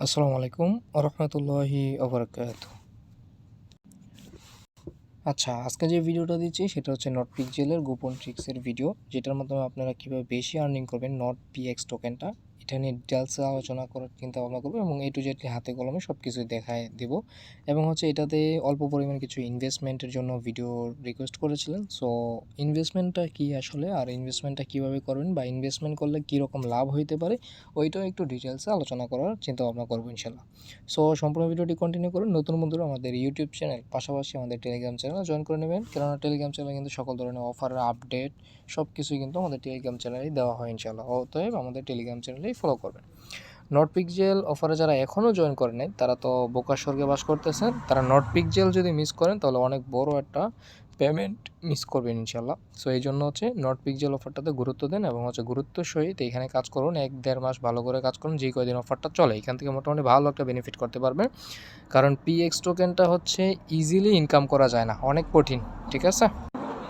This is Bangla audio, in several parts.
আসসালামু আলাইকুম রহমতুল্লাহি ওবরাকাত আচ্ছা আজকে যে ভিডিওটা দিচ্ছি সেটা হচ্ছে নট পিকজেলের গোপন ট্রিক্সের ভিডিও যেটার মাধ্যমে আপনারা কীভাবে বেশি আর্নিং করবেন নট পিএক্স টোকেনটা এটা নিয়ে ডিটেলসে আলোচনা করার চিন্তা ভাবনা করব এবং এ টু জেডলি হাতে কলমে সব কিছুই দেখায় দেব। এবং হচ্ছে এটাতে অল্প পরিমাণ কিছু ইনভেস্টমেন্টের জন্য ভিডিও রিকোয়েস্ট করেছিলেন। সো ইনভেস্টমেন্টটা কী আসলে? আর ইনভেস্টমেন্টটা কীভাবে করবেন? বা ইনভেস্টমেন্ট করলে কীরকম লাভ হইতে পারে? ওইটাও একটু ডিটেলসে আলোচনা করার চিন্তা ভাবনা করব ইনশাল্লাহ সো সম্পূর্ণ ভিডিওটি কন্টিনিউ করুন। নতুন বন্ধুরা, আমাদের ইউটিউব চ্যানেল পাশাপাশি আমাদের টেলিগ্রাম চ্যানেল জয়েন করে নেবেন। কেননা টেলিগ্রাম চ্যানেলে কিন্তু সকল ধরনের অফার আপডেট সব কিছুই কিন্তু আমাদের টেলিগ্রাম চ্যানেলেই দেওয়া হয় ইনশাল্লাহ অতএব আমাদের টেলিগ্রাম চ্যানেলেই ফলো করবেন। নট পিকজেল অফারে যারা এখনও জয়েন করে নাই, তারা তো বোকা স্বর্গে বাস করতেছেন। তারা নট পিকজেল যদি মিস করেন, তাহলে অনেক বড় একটা পেমেন্ট মিস করবেন ইনশাল্লাহ সো এই জন্য হচ্ছে নট পিকজেল অফারটাতে গুরুত্ব দেন এবং হচ্ছে গুরুত্ব সহিত এখানে কাজ করুন, এক দেড় মাস ভালো করে কাজ করুন, যে কয়দিন অফারটা চলে। এখান থেকে মোটামুটি ভালো একটা বেনিফিট করতে পারবেন কারণ পিএক্স টোকেনটা হচ্ছে ইজিলি ইনকাম করা যায় না, অনেক কঠিন, ঠিক আছে?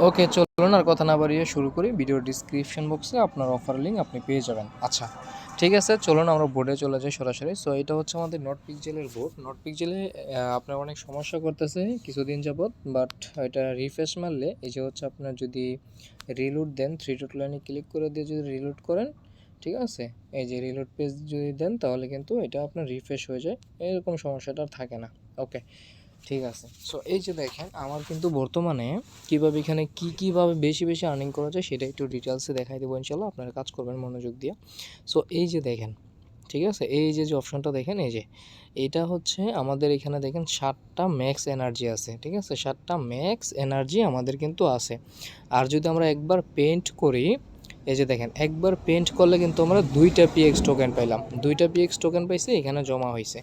ওকে চলুন আর কথা না বাড়িয়ে শুরু করি। ভিডিও ডিসক্রিপশন বক্সে আপনার অফার লিঙ্ক আপনি পেয়ে যাবেন। আচ্ছা ঠিক আছে, চলুন আমরা বোর্ডে চলে যাই সরাসরি। সো এটা হচ্ছে আমাদের নট পিকজেলের বোর্ড নট পিকজেলে আপনার অনেক সমস্যা করতেছে কিছুদিন যাবৎ বাট এটা রিফ্রেশ মারলে, এই যে হচ্ছে আপনার যদি রিলোড দেন থ্রি টু লাইনে ক্লিক করে দিয়ে যদি রিলোড করেন, ঠিক আছে? এই যে রিলোড পেজ যদি দেন, তাহলে কিন্তু এটা আপনার রিফ্রেশ হয়ে যায়। এরকম সমস্যাটা থাকে না। ওকে ঠিক আছে। সো এই যে দেখেন, আমার কিন্তু বর্তমানে কীভাবে এখানে কী কীভাবে বেশি বেশি আর্নিং করা যায় সেটা একটু ডিটেলসে দেখাই দেবো ইনশাল্লাহ আপনারা কাজ করবেন মনোযোগ দিয়ে। সো এই যে দেখেন, ঠিক আছে, এই যে যে অপশনটা দেখেন, এই যে, এটা হচ্ছে আমাদের এখানে দেখেন সাতটা ম্যাক্স এনার্জি আছে, ঠিক আছে, সাতটা ম্যাক্স এনার্জি আমাদের কিন্তু আছে। আর যদি আমরা একবার পেন্ট করি এই যে দেখেন, একবার পেন্ট করলে কিন্তু আমরা দুইটা পিএক্স টোকেন পাইলাম। দুইটা পিএক্স টোকেন পাইছি, এখানে জমা হয়েছে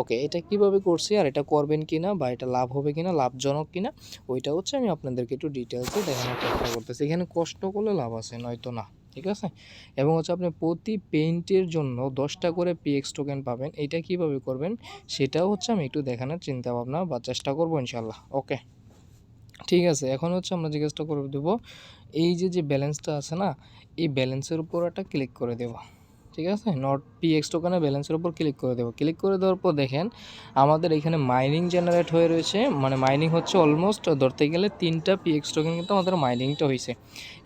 ওকে, এটা কীভাবে করছি আর এটা করবেন কি না বা এটা লাভ হবে কি না লাভজনক কি না ওইটা হচ্ছে আমি আপনাদেরকে একটু ডিটেলসে দেখানোর চেষ্টা করতেছি। এখানে কষ্ট করলে লাভ আছে, নয়তো না, ঠিক আছে? এবং হচ্ছে আপনি প্রতি পেইন্টের জন্য দশটা করে পিএক্স টোকেন পাবেন, এটা কীভাবে করবেন সেটাও হচ্ছে আমি একটু দেখানোর চিন্তা ভাবনা বা চেষ্টা করব ইনশাল্লাহ ওকে? ঠিক আছে, এখন হচ্ছে আমরা জিজ্ঞাসা করে দেবো এই যে যে ব্যালেন্সটা আছে না, এই ব্যালেন্সের উপর একটা ক্লিক করে দেব। ঠিক আছে? নট পি এক্স টোকানে ব্যালেন্সের উপর ক্লিক করে দেবো। ক্লিক করে দেওয়ার পর দেখেন, আমাদের এখানে মাইনিং জেনারেট হয়ে রয়েছে। মানে মাইনিং হচ্ছে অলমোস্ট ধরতে গেলে তিনটা পি এক্স টোকেন কিন্তু আমাদের মাইনিংটা হয়েছে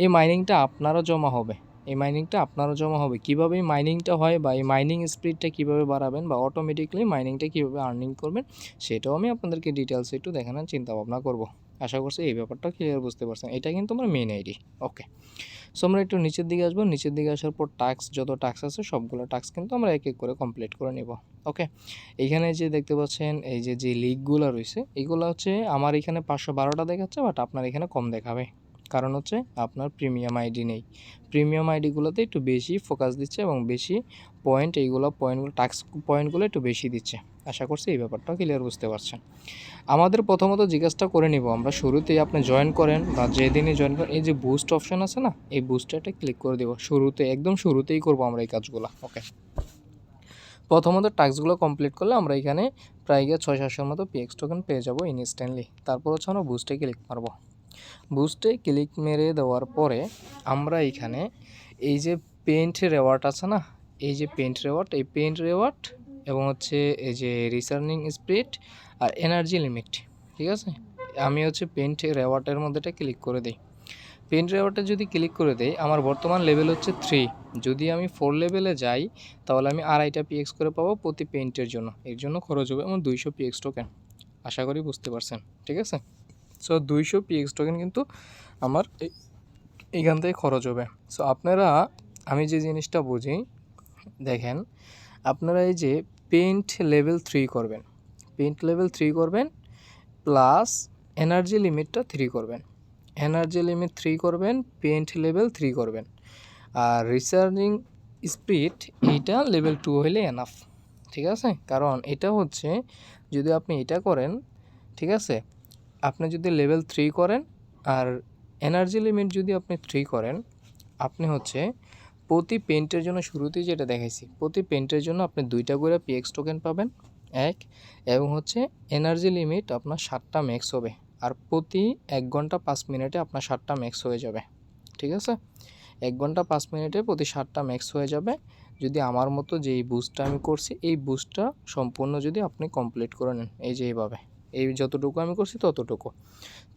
এই মাইনিংটা আপনারও জমা হবে। এই মাইনিংটা আপনারও জমা হবে। কীভাবে এই মাইনিংটা হয় বা এই মাইনিং স্পিডটা কীভাবে বাড়াবেন বা অটোমেটিকলি মাইনিংটা কীভাবে আর্নিং করবেন, সেটাও আমি আপনাদেরকে ডিটেলসে একটু দেখানোর চিন্তা ভাবনা করব। আশা করছি এই ব্যাপারটা ক্লিয়ার বুঝতে পারছেন। এটা কিন্তু আমার মেন আইডি ওকে সো আমরা একটু নিচের দিকে আসব। নিচের দিকে আসার পর টাস্ক যত টাস্ক আছে সবগুলো টাস্ক কিন্তু আমরা এক এক করে কমপ্লিট করে নেব। ওকে এখানে যে দেখতে পাচ্ছেন, এই যে যে লিকগুলো রয়েছে, এগুলো হচ্ছে আমার এখানে পাঁচশো বারোটা দেখাচ্ছে বাট আপনার এখানে কম দেখাবে। কারণ হচ্ছে আপনার প্রিমিয়াম আইডি নেই। প্রিমিয়াম আইডিগুলোতে একটু বেশি ফোকাস দিচ্ছে এবং বেশি পয়েন্ট এইগুলো পয়েন্টগুলো টাস্ক পয়েন্টগুলো একটু বেশি দিচ্ছে। আশা করছি এই ব্যাপারটা ক্লিয়ার বুঝতে পারছেন। আমাদের প্রথমত জিজ্ঞাসা করে নিব, আমরা শুরুতেই আপনি জয়েন করেন বা যেদিনই জয়েন করেন, এই যে বুস্ট অপশন আছে না, এই বুস্টারটা ক্লিক করে দেবো। শুরুতে, একদম শুরুতেই করব আমরা এই কাজগুলো ওকে প্রথমত টাস্কগুলো কমপ্লিট করলে আমরা এখানে প্রায় গিয়ে ছয় সাতশোর মতো পিএক্স টোকেন পেয়ে যাব ইনস্ট্যান্টলি তারপর হচ্ছে আমরা বুস্টে ক্লিক মারবো। বুস্টে ক্লিক মেরে দেওয়ার পরে আমরা এখানে এই যে পেন্ট রেওয়ার্ড আছে না এই যে পেন্ট রেওয়ার্ড এই পেন্ট রেওয়ার্ড এবং হচ্ছে এই যে রিসার্নিং স্পিড আর এনার্জি লিমিট ঠিক আছে? আমি হচ্ছে পেন্ট রেওয়ার্ডের মধ্যেটা ক্লিক করে দিই। পেন্ট রেওয়ার্ডে যদি ক্লিক করে দেই, আমার বর্তমান লেভেল হচ্ছে থ্রি যদি আমি ফোর লেভেলে যাই, তাহলে আমি আড়াইটা পিএক্স করে পাবো প্রতি পেন্টের জন্য। এর জন্য খরচ হবে আমার দুইশো পিএক্স টোকেন আশা করি বুঝতে পারছেন, ঠিক আছে? সো দুইশো পিএক্স টোকেন কিন্তু আমার এইখান থেকে খরচ হবে। সো আপনারা, আমি যে জিনিসটা বুঝি দেখেন, আপনারা এই যে পেন্ট লেভেল থ্রি করবেন পেন্ট লেভেল থ্রি করবেন প্লাস এনার্জি লিমিটটা থ্রি করবেন। এনার্জি লিমিট থ্রি করবেন পেন্ট লেভেল থ্রি করবেন। আর রিচার্জিং স্পিড এইটা লেভেল টু হলে এনাফ ঠিক আছে? কারণ এটা হচ্ছে, যদি আপনি এটা করেন, ঠিক আছে? আপনি যদি লেভেল থ্রি করেন, আর এনার্জি লিমিট যদি আপনি থ্রি করেন, আপনি হচ্ছে প্রতি পেন্টের জন্য শুরুতেই যেটা দেখাইছি, প্রতি পেন্টের জন্য আপনি দুইটা করে পিএক্স টোকেন পাবেন, এক, এবং হচ্ছে এনার্জি লিমিট আপনার সাতটা ম্যাক্স হবে, আর প্রতি এক ঘণ্টা পাঁচ মিনিটে আপনার সাতটা ম্যাক্স হয়ে যাবে, ঠিক আছে? এক ঘণ্টা পাঁচ মিনিটে প্রতি সাতটা ম্যাক্স হয়ে যাবে, যদি আমার মতো যে এই বুস্টটা আমি করছি, এই বুস্টটা সম্পূর্ণ যদি আপনি কমপ্লিট করে নেন, এই যে এইভাবে, এই যতটুকু আমি করছি ততটুকু।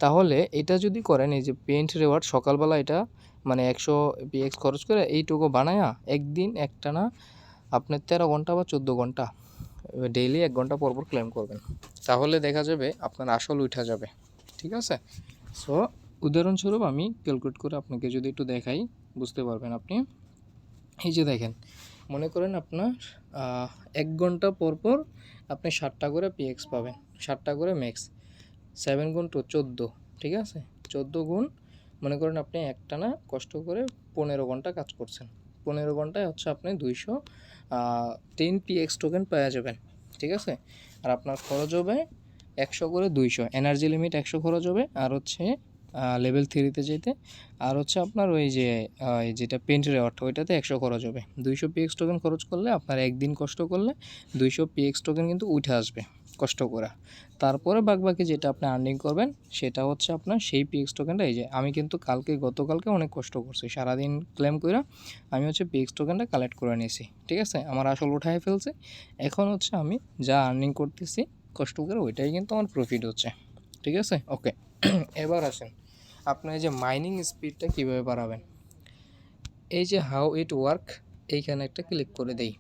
তাহলে এটা যদি করেন, এই যে পেন্ট রেওয়ার্ড সকালবেলা এটা মানে একশো পিএক্স খরচ করে এইটুকু বানায়া একদিন একটা না আপনার তেরো ঘণ্টা বা চোদ্দ ঘণ্টা ডেইলি এক ঘণ্টা পর পর ক্লেম করবেন। তাহলে দেখা যাবে আপনার আসল উঠা যাবে, ঠিক আছে? সো উদাহরণস্বরূপ আমি ক্যালকুলেট করে আপনাকে যদি একটু দেখাই, বুঝতে পারবেন আপনি। এই যে দেখেন, মনে করেন আপনার এক ঘণ্টা পর পর আপনি ষাটটা করে পিএক্স পাবেন, ষাটটা করে ম্যাক্স সেভেন গুণ টু চোদ্দ, ঠিক আছে? চোদ্দ গুণ মনে করেন আপনি একটা না কষ্ট করে পনেরো ঘণ্টা কাজ করছেন। পনেরো ঘন্টায় হচ্ছে আপনি দুইশো টেন পিএক্স টোকেন পাওয়া যাবেন, ঠিক আছে? আর আপনার খরচ হবে একশো করে দুইশো এনার্জি লিমিট একশো খরচ হবে, আর হচ্ছে লেভেল থ্রিতে যেতে, আর হচ্ছে আপনার ওই যে যেটা পেন্ট রেওয়ার্ড ওইটাতে একশো খরচ হবে। দুইশো পিএক্স টোকেন খরচ করলে আপনার একদিন কষ্ট করলে দুইশো পিএক্স টোকেন কিন্তু উঠে আসবে। কষ্ট করা। তারপরে বাকি যেটা আপনি আর্নিং করবেন, সেটা হচ্ছে আপনার সেই পিএক্স টোকেনটা এই যে আমি কিন্তু কালকে, গতকালকে অনেক কষ্ট করছি। সারাদিন ক্লেম করে আমি হচ্ছে পিএক্স টোকেনটা কালেক্ট করে নিয়েছি, ঠিক আছে? আমার আসল উঠায় ফেলছে। এখন হচ্ছে আমি যা আর্নিং করতেছি, কষ্ট করে ওইটাই কিন্তু আমার প্রফিট হচ্ছে, ঠিক আছে? ওকে এবার আসেন। আপনার এই যে মাইনিং স্পিডটা কীভাবে বাড়াবেন? এই যে হাউ ইট ওয়ার্ক এইখানে একটা ক্লিক করে দেই।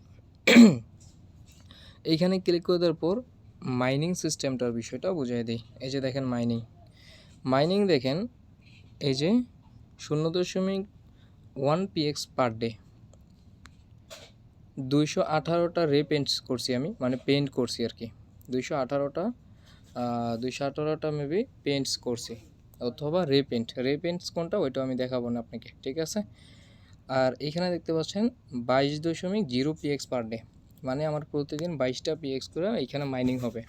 এইখানে ক্লিক করে দেওয়ার পর মাইনিং সিস্টেমটার বিষয়টা বুঝিয়ে দিই। এই যে দেখেন মাইনিং মাইনিং দেখেন, এই যে শূন্য দশমিক ওয়ান পিএক্স পার ডে দুইশো আঠারোটা রে পেন্টস করছি আমি মানে পেন্ট করছি আর কি। দুইশো আঠারোটা দুইশো আঠারোটা মেবি পেন্টস করছি, অথবা রে পেন্ট রে পেন্টস কোনটা ওইটা আমি দেখাবো না আপনাকে, ঠিক আছে? আর এখানে দেখতে পাচ্ছেন বাইশ দশমিক জিরো পিএক্স পার ডে মানে আমার প্রতিদিন বাইশটা পিএক্স করে এখানে মাইনিং হবে।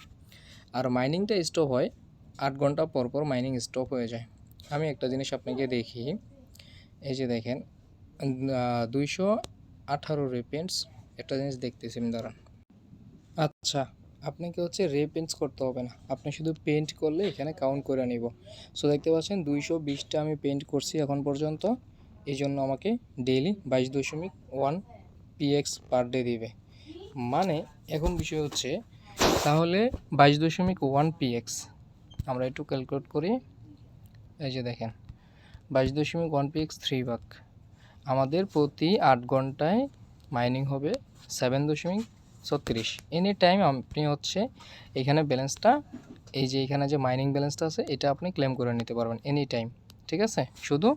আর মাইনিংটা স্টপ হয়, আট ঘণ্টা পর পর মাইনিং স্টপ হয়ে যায়। আমি একটা জিনিস আপনাকে দেখি, এই যে দেখেন দুইশো আঠারো রেপেন্টস একটা জিনিস দেখতেছি আমি, দাঁড়ান। আচ্ছা আপনাকে হচ্ছে রেপেন্টস করতে হবে না। আপনি শুধু পেন্ট করলে এখানে কাউন্ট করে নিব। সো দেখতে পাচ্ছেন দুইশো বিশটা আমি পেন্ট করছি এখন পর্যন্ত। এই জন্য আমাকে ডেইলি বাইশ দশমিক ওয়ান পিএক্স পার ডে দিবে। মানে এখন বিষয় হচ্ছে, তাহলে বাইশ দশমিক ওয়ান পিএক্স আমরা একটু ক্যালকুলেট করি। এই যে দেখেন, বাইশ দশমিক ওয়ান পিএক্স থ্রি ভাগ। আমাদের প্রতি আট ঘন্টায় মাইনিং হবে সেভেন দশমিক ছত্রিশ। এনি টাইম আপনি হচ্ছে এখানে ব্যালেন্সটা এই যে এখানে যে মাইনিং ব্যালেন্সটা আছে, এটা আপনি ক্লেম করে নিতে পারবেন এনি টাইম ঠিক আছে? শুধু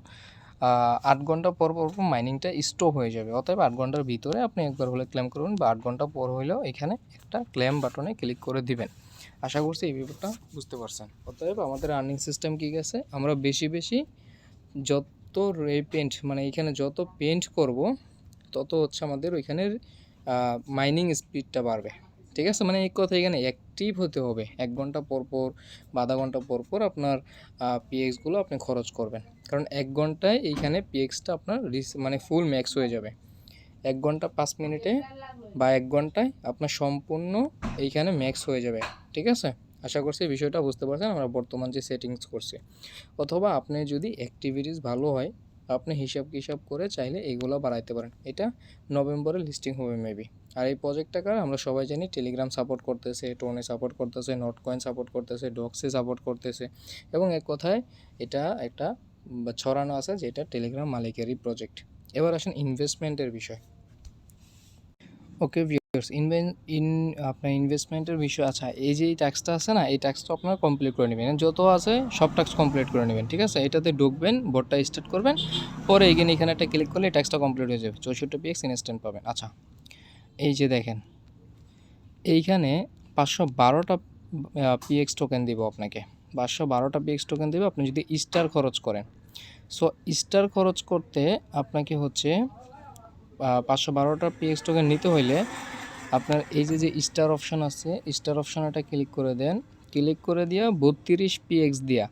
আট ঘণ্টা পর পর মাইনিংটা স্টপ হয়ে যাবে। অতএব আট ঘণ্টার ভিতরে আপনি একবার হলে ক্লেম করবেন বা আট ঘণ্টা পর হলেও এখানে একটা ক্লেম বাটনে ক্লিক করে দিবেন। আশা করছি এই ব্যাপারটা বুঝতে পারছেন। অতএব আমাদের আর্নিং সিস্টেম কী গেছে? আমরা বেশি বেশি যত রে পেন্ট মানে এখানে যত পেন্ট করব, তত হচ্ছে আমাদের ওইখানের মাইনিং স্পিডটা বাড়বে। ঠিক আছে? মানে এই কথা এখানে অ্যাক্টিভ হতে হবে। এক ঘণ্টা পর পর বা আধা ঘণ্টা পর পর আপনার পিএক্সগুলো আপনি খরচ করবেন। কারণ এক ঘন্টায় এইখানে পিএক্সটা আপনার রিস মানে ফুল ম্যাক্স হয়ে যাবে। এক ঘণ্টা পাঁচ মিনিটে বা এক ঘন্টায় আপনার সম্পূর্ণ এইখানে ম্যাক্স হয়ে যাবে। ঠিক আছে? আশা করছি বিষয়টা বুঝতে পারছেন। আমরা বর্তমান যে সেটিংস করছি। অথবা আপনি যদি অ্যাক্টিভিটিস ভালো হয় আপনি হিসাব কিসাব করে চাইলে এগুলো বাড়াইতে পারেন। এটা নভেম্বরে লিস্টিং হবে মেবি আর এই প্রজেক্টটাকে আমরা সবাই জানি টেলিগ্রাম সাপোর্ট করতেছে টোনে সাপোর্ট করতেছে নট কয়েন সাপোর্ট করতেছে ডক্সে সাপোর্ট করতেছে। এবং এক কথায় এটা একটা ছড়ানো আছে যেটা টেলিগ্রাম মালিকেরই প্রজেক্ট এবার আসেন ইনভেস্টমেন্টের বিষয়। ওকে ভিউয়ার্স ইনভেন ইন আপনার ইনভেস্টমেন্টের বিষয় আচ্ছা এই যে এই ট্যাক্সটা আছে না, এই ট্যাক্সটা আপনারা কমপ্লিট করে নেবেন। যত আছে, সব ট্যাক্স কমপ্লিট করে নেবেন, ঠিক আছে? এটাতে ঢুকবেন বোর্ডটা স্টার্ট করবেন, পরে এগিয়ে এখানে একটা ক্লিক করলে ট্যাক্সটা কমপ্লিট হয়ে যাবে। চৌষট্টি পিএক্স ইনস্ট্যান্ট পাবেন। আচ্ছা এই যে দেখেন, এইখানে পাঁচশো বারোটা পিএক্স টোকেন দিব আপনাকে। পাঁচশো বারোটা পিএক্স টোকেন দেবে, আপনি যদি স্টার খরচ করেন। সো স্টার খরচ করতে আপনাকে হচ্ছে পাঁচশো বারোটা পিএক্স টোকেন নিতে হইলে আপনার এই যে যে স্টার অপশন আছে স্টার অপশনটা ক্লিক করে দেন। ক্লিক করে দিয়া বত্রিশ পিএক্স দিয়া।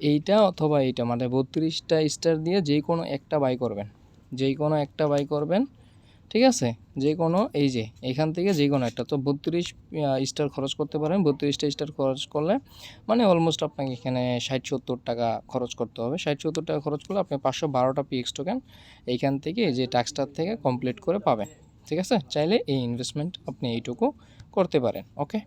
এইটা অথবা এইটা মানে বত্রিশটা স্টার দিয়ে যে কোনো একটা বাই করবেন। যেই কোনো একটা বাই করবেন। ঠিক আছে? যে কোনো এই যে, এখান থেকে যে কোনো একটা। তো বত্রিশ স্টার খরচ করতে পারেন। বত্রিশটা স্টার খরচ করলে মানে অলমোস্ট আপনাকে এখানে ষাট, সত্তর টাকা খরচ করতে হবে। ষাট, সত্তর টাকা খরচ করলে আপনি পাঁচশো বারোটা পিএক্স টোকেন এইখান থেকে যে ট্যাক্সটার থেকে কমপ্লিট করে পাবেন। ঠিক আছে? চাইলে এই ইনভেস্টমেন্ট আপনি এইটুকু করতে পারেন। ওকে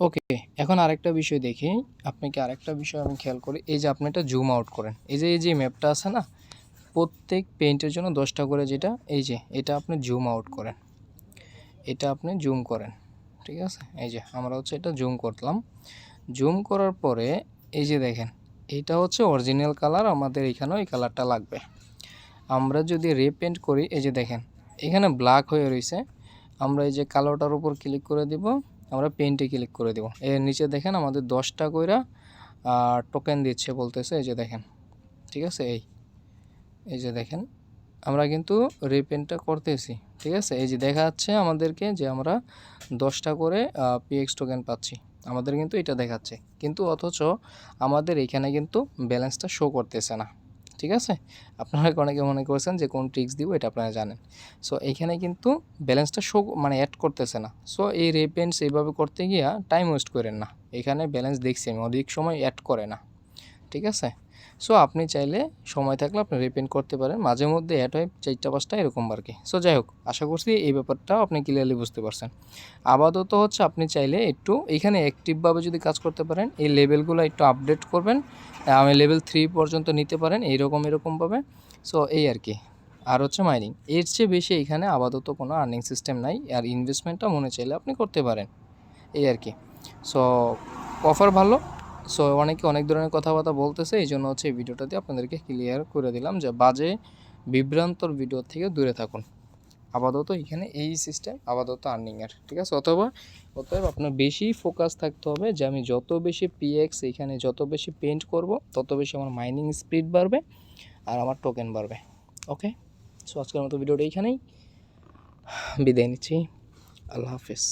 ওকে এখন আরেকটা বিষয় দেখি। আপনাকে আরেকটা বিষয় আমি খেয়াল করি। এই যে আপনি এটা জুম আউট করেন। এই যে এই যে ম্যাপটা আছে না? প্রত্যেক পেইন্টের জন্য দশটা করে যেটা, এই যে, এটা আপনি জুম আউট করেন। এটা আপনি জুম করেন, ঠিক আছে? এই যে, আমরা হচ্ছে এটা জুম করলাম। জুম করার পরে, এই যে দেখেন, এটা হচ্ছে অরিজিনাল কালার আমাদের এখানেও এই কালারটা লাগবে। আমরা যদি রিপেন্ট করি, এই যে দেখেন, এখানে ব্ল্যাক হয়ে রয়েছে। আমরা এই যে কালোটার উপর ক্লিক করে দিব, আমরা পেন্টে ক্লিক করে দেব। এর নিচে দেখেন, আমাদের দশটা কইরা টোকেন দিচ্ছে বলতেছে, এই যে দেখেন, ঠিক আছে? এই এই যে দেখেন, আমরা কিন্তু রিপেন্টটা করতেছি, ঠিক আছে? এই যে দেখা যাচ্ছে আমাদেরকে যে আমরা দশটা করে পিএক্স টোকেন পাচ্ছি, আমাদের কিন্তু এটা দেখাচ্ছে। কিন্তু অথচ আমাদের এখানে কিন্তু ব্যালেন্সটা শো করতেছে না, ঠিক আছে? আপনারা অনেকে মনে করছেন যে কোন ট্রিক্স দিব এটা আপনারা জানেন। সো এখানে কিন্তু ব্যালেন্সটা শো মানে অ্যাড করতেছে না। সো এই রেপেন্টস এইভাবে করতে গিয়া টাইম ওয়েস্ট করেন না। এখানে ব্যালেন্স দেখছি আমি, অধিক সময় অ্যাড করে না, ঠিক আছে? সো আপনি চাইলে সময় থাকলে আপনি রিপেন্ট করতে পারেন। মাঝে মধ্যে অ্যাড হয়, চারটা, পাঁচটা, এরকম আর কি। সো যাই হোক, আশা করছি এই ব্যাপারটাও আপনি ক্লিয়ারলি বুঝতে পারছেন। আপাতত হচ্ছে আপনি চাইলে একটু এখানে অ্যাক্টিভভাবে যদি কাজ করতে পারেন, এই লেভেলগুলো একটু আপডেট করবেন। আমি লেভেল থ্রি পর্যন্ত নিতে পারেন এইরকম এরকমভাবে সো এই আর কি। আর হচ্ছে মাইনিং এর চেয়ে বেশি এখানে আপাতত কোনো আর্নিং সিস্টেম নাই, আর ইনভেস্টমেন্টটা মনে চাইলে আপনি করতে পারেন। এই আর কি। সো অফার ভালো। সো অনেকে অনেক ধরনের কথাবার্তা বলতেছে এই জন্য হচ্ছে এই ভিডিওটাতে আপনাদেরকে ক্লিয়ার করে দিলাম যে বাজে বিভ্রান্তর ভিডিও থেকে দূরে থাকুন। আপাতত এখানে এই সিস্টেম আপাতত আর্নিংয়ের ঠিক আছে? অথবা, অতএব আপনার বেশি ফোকাস থাকতে হবে যে আমি যত বেশি পিএক্স এখানে যত বেশি পেন্ট করব, তত বেশি আমার মাইনিং স্পিড বাড়বে আর আমার টোকেন বাড়বে ওকে সো আজকের মতো ভিডিওটা এইখানেই বিদায় নিচ্ছি। আল্লাহ হাফিজ।